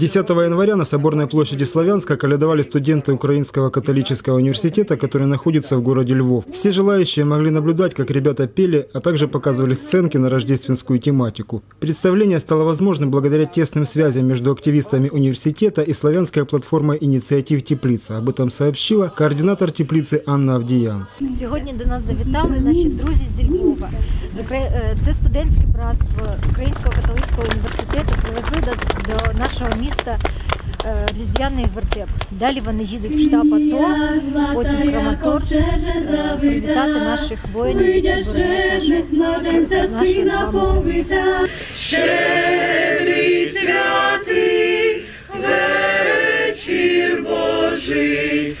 10 января на Соборной площади Славянска колядовали студенты Украинского католического университета, который находится в городе Львов. Все желающие могли наблюдать, как ребята пели, а также показывали сценки на рождественскую тематику. Представление стало возможным благодаря тесным связям между активистами университета и славянской платформой инициатив «Теплица». Об этом сообщила координатор теплицы Анна Авдіянц. Сьогодні до нас завітали наші друзі зі Львова. З Укра- е, Це студентське братство Українського католицького університету привезли До, нашого міста е, різдвяний вертеп. Далі вони їдуть в штаб АТО, потім в Краматорськ привітати наших воїнів, які боронять нашу. Щедрий святий вечір Божий,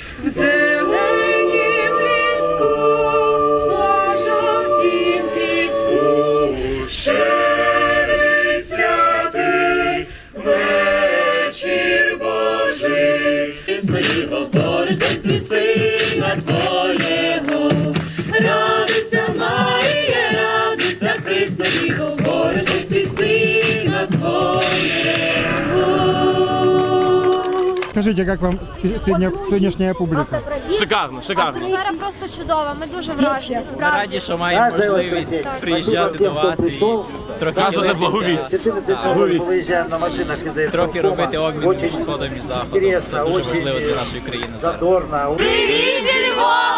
порождества сина Твоєго. Радуйся, Марія, радуйся, Христо, Його порождества сина Твоєго. Скажите, как вам сегодняшняя публика? Шикарно, шикарно. Атмосфера просто чудова. Ми дуже вражені. Справді. раді, що маємо можливість приїжджати до вас і трохи дивитися, благовість. трохи робити обмін між сходом і заходом. Це дуже важливо для нашої країни зараз. Привіт, Львова!